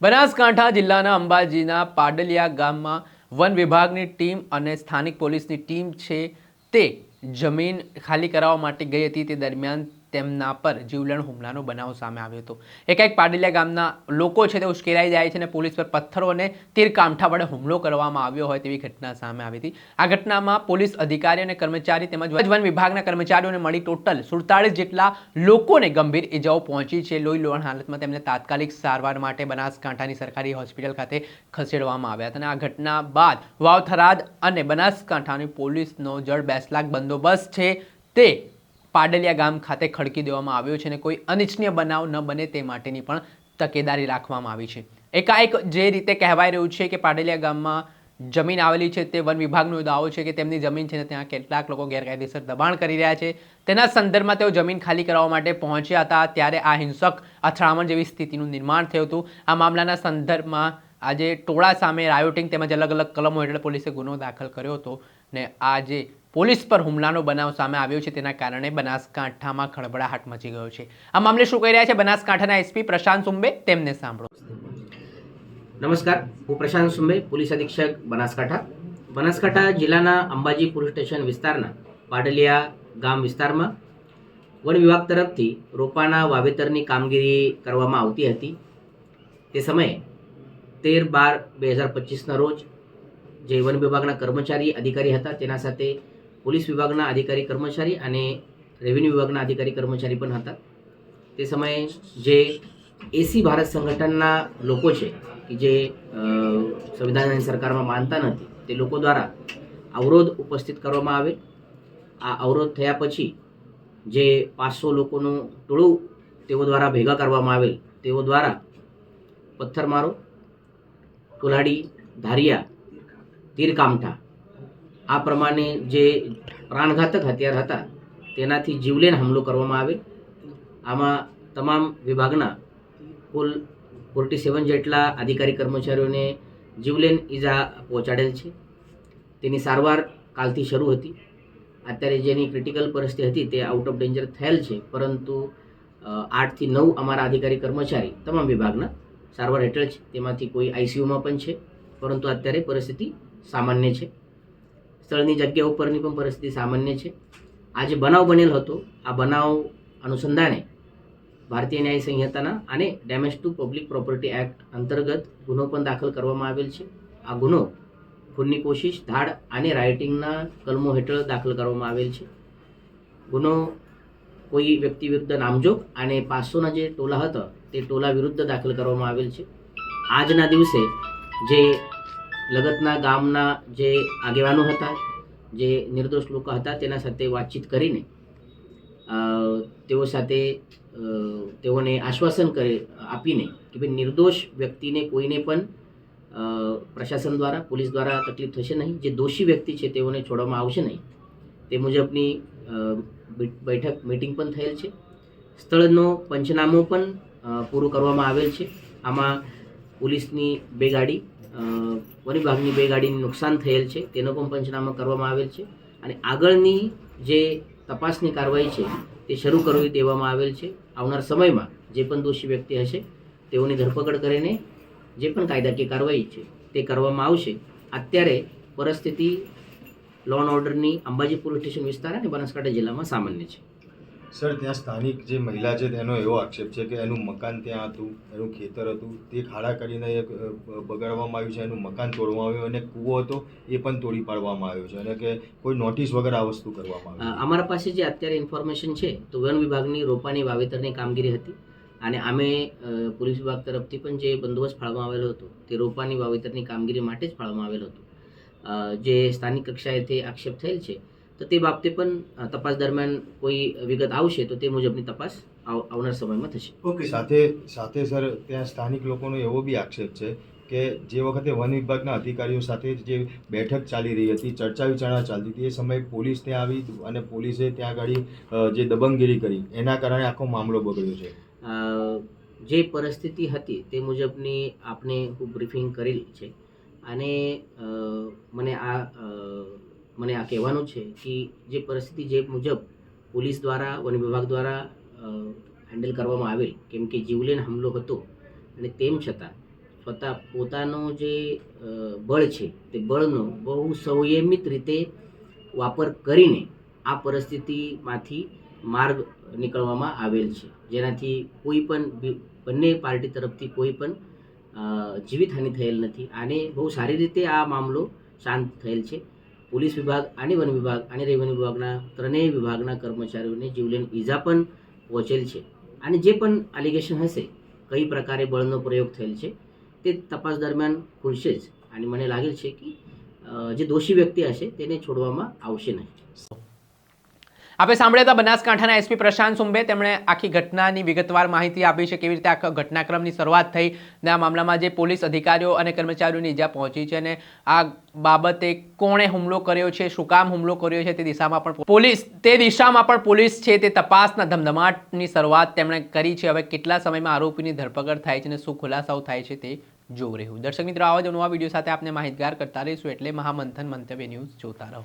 બનાસકાંઠા જિલ્લાના અંબાજીના પાડલિયા ગામમાં વન વિભાગની ટીમ અને સ્થાનિક પોલીસની ટીમ છે તે જમીન ખાલી કરાવવા માટે ગઈ હતી. તે દરમિયાન તેમના પર જીવલેણ હુમલાનો બનાવ સામે આવ્યો હતો. એકાએક પાડલિયા ગામના લોકો છે તે ઉશ્કેરાઈ જાય છે અને પોલીસ પર પથ્થરો અને તીર કામઠા વડે હુમલો કરવામાં આવ્યો હોય તેવી ઘટના સામે આવી હતી. આ ઘટનામાં પોલીસ અધિકારી અને કર્મચારી તેમજ વન વિભાગના કર્મચારીઓને મળી ટોટલ સુડતાળીસ જેટલા લોકોને ગંભીર ઇજાઓ પહોંચી છે. લોહી લોહણ હાલતમાં તેમને તાત્કાલિક સારવાર માટે બનાસકાંઠાની સરકારી હોસ્પિટલ ખાતે ખસેડવામાં આવ્યા હતા અને આ ઘટના બાદ વાવ થરાદ અને બનાસકાંઠાની પોલીસનો જળ બેસલાક બંદોબસ્ત છે તે પાડલિયા ગામ ખાતે ખડકી દેવામાં આવ્યો છે અને કોઈ અનિચ્છનીય બનાવ ન બને તે માટેની પણ તકેદારી રાખવામાં આવી છે. એકાએક જે રીતે કહેવાય રહ્યું છે કે પાડલિયા ગામમાં જમીન આવેલી છે તે વન વિભાગનો દાવો છે કે તેમની જમીન છે ને ત્યાં કેટલાક લોકો ગેરકાયદેસર દબાણ કરી રહ્યા છે. તેના સંદર્ભમાં તેઓ જમીન ખાલી કરાવવા માટે પહોંચ્યા હતા ત્યારે આ હિંસક અથડામણ જેવી સ્થિતિનું નિર્માણ થયું હતું. આ મામલાના સંદર્ભમાં આજે ટોળા સામે રાયોટિંગ તેમજ અલગ અલગ કલમો હેઠળ પોલીસે ગુનો દાખલ કર્યો હતો ને આજે પોલીસ પર હુમલાનો બનાવ સામે આવ્યો છે, તેના કારણે બનાસકાંઠામાં ખળબળાહટ મચી ગયો છે. આ મામલે શું કહી રહ્યા છે બનાસકાંઠાના એસપી પ્રશાંત સુંબે, તેમને સાંભળો. નમસ્કાર, હું પ્રશાંત સુંબે, પોલીસ અધિક્ષક બનાસકાંઠા. બનાસકાંઠા જિલ્લાના અંબાજી પોલીસ સ્ટેશન વિસ્તારના પાડલિયા ગામ વિસ્તારમાં વન વિભાગ તરફથી રોપાના વાવેતરની કામગીરી કરવામાં આવતી હતી. તે સમયે તેર બાર બે હજાર પચીસના રોજ જે વન વિભાગના કર્મચારી અધિકારી હતા, તેના સાથે પોલીસ વિભાગના અધિકારી કર્મચારી અને રેવન્યુ વિભાગના અધિકારી કર્મચારી પણ હતા. તે સમયે જે એસી ભારત સંગઠનના લોકો છે, કે જે સંવિધાનની સંવિધાન સરકારમાં માનતા નથી, તે લોકો દ્વારા અવરોધ ઉપસ્થિત કરવામાં આવે. આ અવરોધ થયા પછી જે પાંચસો લોકોનું ટોળું તેઓ દ્વારા ભેગા કરવામાં આવેલ, તેઓ દ્વારા પથ્થરમારો કુલ્હાડી ધારિયા, તીરકામઠા આ પ્રમાણે જે પ્રાણઘાતક હથિયાર હતા, તેનાથી જીવલેણ હુમલો કરવામાં આવે. આમાં તમામ વિભાગના કુલ ફોર્ટી સેવન જેટલા અધિકારી કર્મચારીઓને જીવલેણ ઈજા પહોંચાડેલ છે. તેની સારવાર કાલથી શરૂ હતી. અત્યારે જેની ક્રિટિકલ પરિસ્થિતિ હતી તે આઉટ ઓફ ડેન્જર થયેલ છે, પરંતુ આઠથી નવ અમારા અધિકારી કર્મચારી તમામ વિભાગના સારવાર હેઠળ છે. તેમાંથી કોઈ આઈસીયુમાં પણ છે, પરંતુ અત્યારે પરિસ્થિતિ સામાન્ય છે. સ્થળની જગ્યા ઉપરની પણ પરિસ્થિતિ સામાન્ય છે. આ જે બનાવ બનેલ હતો, આ બનાવ અનુસંધાને ભારતીય ન્યાય સંહિતાના અને damage to public property act અંતર્ગત ગુનો પણ દાખલ કરવામાં આવેલ છે. આ ગુનો ખૂનની કોશિશ, ધાડ અને રાઇટિંગના કલમો હેઠળ દાખલ કરવામાં આવેલ છે. ગુનો કોઈ વ્યક્તિ વિરુદ્ધ નામજોગ અને પાંચસોના જે ટોલા હતા, તે ટોલા વિરુદ્ધ દાખલ કરવામાં આવેલ છે. આજના દિવસે જે લગતના ગામના જે આગેવાનો હતા, જે નિર્દોષ લોકો હતા, તેના સાથે વાતચીત કરીને તેઓ સાથે તેઓને આશ્વાસન કરે, આપીને કે ભાઈ નિર્દોષ વ્યક્તિને કોઈને પણ પ્રશાસન દ્વારા, પોલીસ દ્વારા તકલીફ થશે નહીં. જે દોષી વ્યક્તિ છે તેઓને છોડવામાં આવશે નહીં. તે મુજબની બેઠક મિટિંગ પણ થયેલ છે. સ્થળનો પંચનામો પણ પૂરું કરવામાં આવેલ છે. આમાં પોલીસની બે ગાડી અ, વન વિભાગની બે ગાડીને નુકસાન થયેલ છે. તેનો પણ પંચનામા કરવામાં આવેલ છે અને આગળની જે તપાસની કાર્યવાહી છે તે શરૂ કરવી દેવામાં આવેલ છે. આવનાર સમયમાં જે પણ દોષી વ્યક્તિ હશે તેઓની ધરપકડ કરીને જે પણ કાયદાકીય કાર્યવાહી છે તે કરવામાં આવશે. અત્યારે પરિસ્થિતિ લોન ઓર્ડરની અંબાજી પોલીસ સ્ટેશન વિસ્તાર અને બનાસકાંઠા જિલ્લામાં સામાન્ય છે. સર ત્યાં સ્થાનિક જે મહિલા છે તેનો એવો આક્ષેપ છે કે એનું મકાન ત્યાં હતું એનું ખેતર હતું તે ખાડા કરીને એક બગાડવામાં આવ્યું છે એનું મકાન તોડવામાં આવ્યું અને કૂવો હતો એ પણ તોડી પાડવામાં આવ્યો છે અને કે કોઈ નોટિસ વગર આ વસ્તુ કરવામાં આવી અમારા પાસે જે અત્યારે ઇન્ફોર્મેશન છે તો વન વિભાગની રોપાની વાવેતરની કામગીરી હતી અને અમે પોલીસ વિભાગ તરફથી પણ જે બંદોબસ્ત ફાળવામાં આવેલો હતો તે રોપાની વાવેતરની કામગીરી માટે જ ફાળવામાં આવેલો હતો. જે સ્થાનિક કક્ષાએથી આક્ષેપ થયેલ છે તો તે બાબતે પણ તપાસ દરમિયાન કોઈ વિગત આવશે તો તે મુજબની તપાસ આવ- આવનાર સમયમાં થશે. ઓકે સાથે સાથે સર ત્યાં સ્થાનિક લોકોનો એવો બી આક્ષેપ છે કે જે વખતે વન વિભાગના અધિકારીઓ સાથે જે બેઠક ચાલી રહી હતી ચર્ચા વિચારણા ચાલતી હતી એ સમયે પોલીસ ત્યાં આવી અને પોલીસે ત્યાં આગળ જે દબંગગીરી કરી એના કારણે આખો મામલો બગડ્યો છે. જે પરિસ્થિતિ હતી તે મુજબની આપણે હું બ્રીફિંગ કરેલી છે. અને મને આ મને આ કહેવાનું છે કે જે પરિસ્થિતિ જે મુજબ પોલીસ દ્વારા, વન વિભાગ દ્વારા હેન્ડલ કરવામાં આવેલ, કેમ કે જીવલેણ હુમલો હતો અને તેમ છતાં સ્વતઃ, પોતાનો જે બળ છે તે બળનો બહુ સંયમિત રીતે વાપર કરીને આ પરિસ્થિતિમાંથી માર્ગ નીકળવામાં આવેલ છે. જેનાથી કોઈ પણ બંને પાર્ટી તરફથી કોઈ પણ જીવિતહાનિ થયેલ નથી. અને બહુ સારી રીતે આ મામલો શાંત થયેલ છે. પોલીસ વિભાગ અને વન વિભાગ અને રેવન્યુ વિભાગના ત્રણેય વિભાગના કર્મચારીઓને જીવલેણ ઈજા પણ પહોંચેલ છે. અને જે પણ એલિગેશન હશે, કઈ પ્રકારે બળનો પ્રયોગ થયેલ છે, તે તપાસ દરમિયાન ખુલશે જ. અને મને લાગે છે કે જે દોષી વ્યક્તિ હશે, તેને છોડવામાં આવશે નહીં. આપણે સાંભળ્યા હતા બનાસકાંઠાના એસપી પ્રશાંત સુંબે. તેમણે આખી ઘટનાની વિગતવાર માહિતી આપી છે કેવી રીતે આખા ઘટનાક્રમની શરૂઆત થઈ ને આ મામલામાં જે પોલીસ અધિકારીઓ અને કર્મચારીઓની ઈજા પહોંચી છે અને આ બાબતે કોણે હુમલો કર્યો છે, શું કામ હુમલો કર્યો છે તે દિશામાં પણ પોલીસ તે દિશામાં પણ પોલીસ છે તે તપાસના ધમધમાટની શરૂઆત તેમણે કરી છે. હવે કેટલા સમયમાં આરોપીની ધરપકડ થાય છે અને શું ખુલાસાઓ થાય છે તે જોવું રહ્યું. દર્શક મિત્રો, આવા જ નવા વીડિયો સાથે આપને માહિતગાર કરતા રહીશું. એટલે મહામંથન મંતવ્ય ન્યૂઝ જોતા રહો.